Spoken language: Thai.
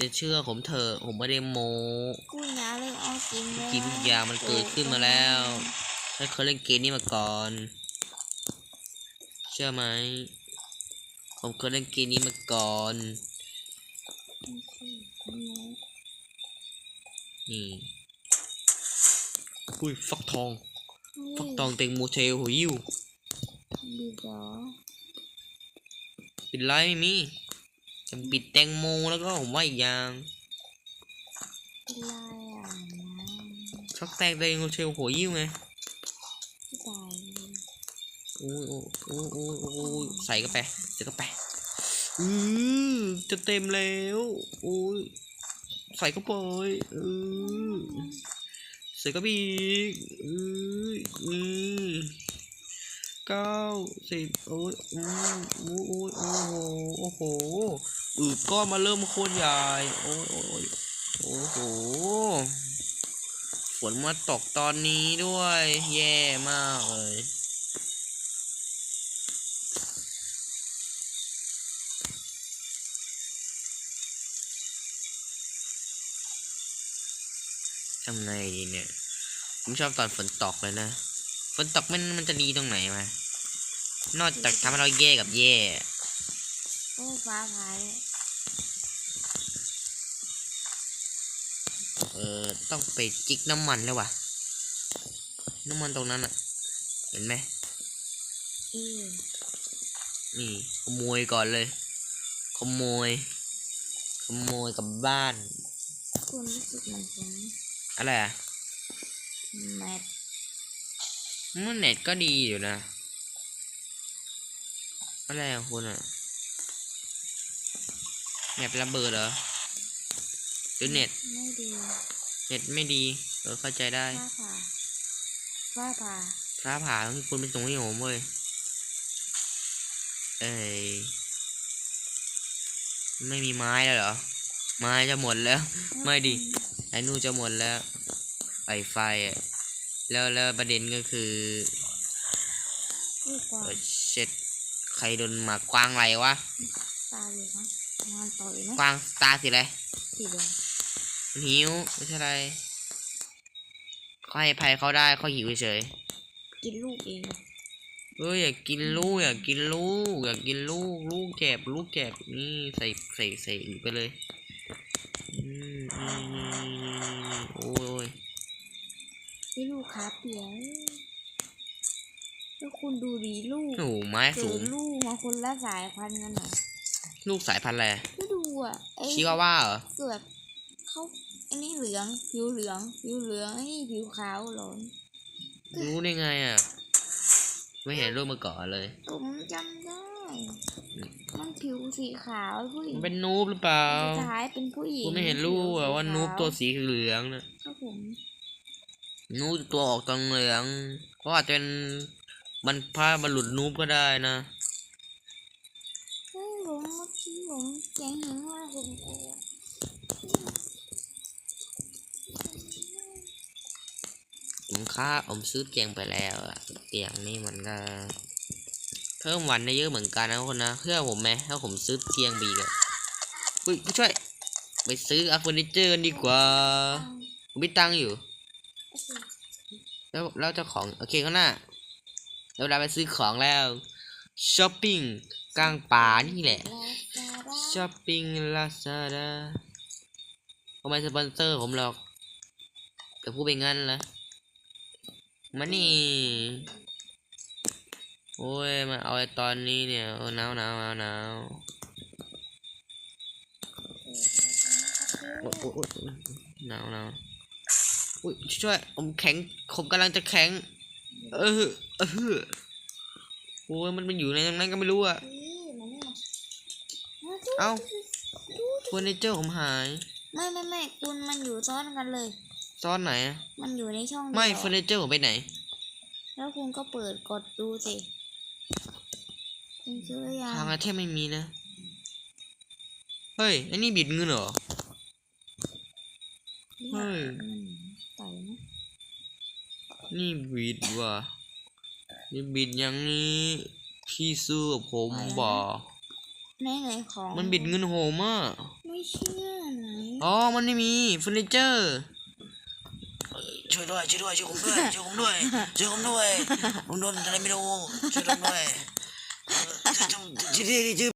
จะเชื่อผมเถอะผมไม่ได้โมกูอยาเลยเอากินแล้วกินทุกอย่างมันเกิดขึ้นมาแล้วฉันเคยเล่นเกมนี้มาก่อน เชื่อไหมผมเคยเล่นเกมนี้มาก่อน นี่อุ้ยฟักทอง ฟักทองเต็งโมเชลหิวดีเหรอปิดไลฟ์ไม่มี จะปิดแตงโมแล้วก็ผมว่าอีกอย่างเป็นไรอะนะฟักแตงเต็งโมเชลหัวหิวไงไม่ตายเลยโอ้ยโอ้ยโอ้ยโอ้ยโอ้ยใส่เข้าไปใส่เข้าไปอือจะเต็มแล้วโอ้ยใส่เข้าไปเออใส่เข้าไปอีกอืออือเก้าสิบโอ้ยโอ้ยโอ้ยโอ้โหโอ้โหอือก้อนมาเริ่มโคตรใหญ่โอ้ยโอ้ยโอ้โหฝนมาตกตอนนี้ด้วย แย่มากเลยทำไงดีเนี่ย ผมชอบตอนฝนตกเลยนะ นตกมันมันจะดีตรงไหนวะนอกจากทำให้เราแย่กับแย่โอ้ฟ้าผ่าเลยเออต้องไปจิกน้ำมันแล้ววะน้ำมันตรงนั้นอะเห็นไหมเออนี่ขโมยก่อนเลย ขโมย ขโมยกลับบ้านคุณรู้สึกเหมือนผมอะไรอะแมทมัน เน็ตก็ดีอยู่นะ อะไรของคุณอะแมประเบิดเหรอหรือเน็ต ไม่ดี เน็ตไม่ดี เออเข้าใจได้ฟ้าผ่าฟ้าผ่าฟ้าผ่าต้องคุณเป็นตรงที่ผมเว้ย เอ้ยไม่มีไม้แล้วเหรอ ไม้จะหมดแล้ว ไม่ดิไอ้นู่นจะหมดแล้วไฟไฟอะ แล้วแล้วประเด็นก็คือดีกว่าเออเช็ดใครโดนหมากวางไรวะตาเลยนะงานต่อยนะกวางตาสิอะไรสีแดงมันหิวไม่ใช่อะไรเขาให้ภัยเขาได้เขาหิวเฉยกินลูกเองเอ้ยอยากกินลูกอยากกินลูกอยากกินลูกลูกแจบลูกแจบนี่ใส่ใส่ใส่ไปเลยอืมอืมอืมโอ้ย นี่ลูกขาเปียกแล้วคุณดูดีลูกโอ้โหไม้เกิสูงดลูกมาคนละสายพันธุ์กันหน่อยลูกสายพันธุ์อะไรก็ดูอะไอ้ชิวาว่าเหรอ เสือกเขาไอ้นี่เหลือง ผิวเหลือง ผิวเหลืองไอ้นี่ผิวขาวหลอนรู้ได้ไงอะ ไม่เห็นรูปมาก่อนเลย ผมจำได้ มันผิวสีขาวผู้หญิมังนเป็นนูบหรือเปล่าสุดท้ายเป็นผู้หญิงคุณไม่เห็นรูปอะว่านูบตัวสีเหลืองนะ ครับผม นูบตัวออกตรงเหลืองเขาอาจจะเป็นบรรพบรรลุนูบก็ได้นะผมเมื่อกี้ผมเสียงห็นว่าผมกลัวผมค่าผมซื้อเตียงไปแล้วอะเตียงนี่มันก็เพิ่มวันได้เยอะเหมือนกันนะคนนะเชื่อผมไหมถ้าผมซื้อเตียงบีกอะอุ้ยผู้ช่วย ไปซื้ออาเฟอร์นิเจอร์กันดีกว่าผมมีตังค์อยู่ แล้วแล้วเจ้าของโอเคข้างหน้าเราได้ไปซื้อของแล้วช้อปปิ้งกลางป่านี่แหละช้อปปิ้งลาซาด้าเขาไมสปอนเซอร์ผมหรอกแต่พูดไปงั้นละมานี่โอ้ยมาเอาไอ้ตอนนี้เนี่ยโอ้หนาวหนาวหนาวหนาวหนาวหนาว อุ้ยช่วยผมแข็งผมกำลังจะแข็ง เออเออโอ้ยมันมันอยู่ในตรงนั้นก็ไม่รู้อะเฮ้ยมันไม่มาเอ้าเฟอร์นิเจอร์ผมหาย ไม่ไม่ไม่คุณมันอยู่ซ้อนกันเลยซ่อนไหนอะมันอยู่ในช่องไม่ดียวเฟอร์นิเจอร์ผมไปไหน แล้วคุณก็เปิดกดดูสิคุณซื้อหรือยังทางอาเทมไม่มีนะ เฮ้ยไอ้นี่บิดเงินเหรอ เฮ้ยอืมต่อยนะ นี่บิดว่ะนี่บิดอย่างนี้พี่ซื้อกับผมบอกไหนไหนของมันบิดเงินโหมอะไม่เชื่อนะอ๋อมันไม่มีเฟอร์นิเจอร์ช่วยด้วยช่วยด้วยช่วยผมด้วยช่วยผมด้วยช่วยผมด้วยผมโดนอะไรไม่รู้ช่วยผมด้วยช่วยช่วยช่วย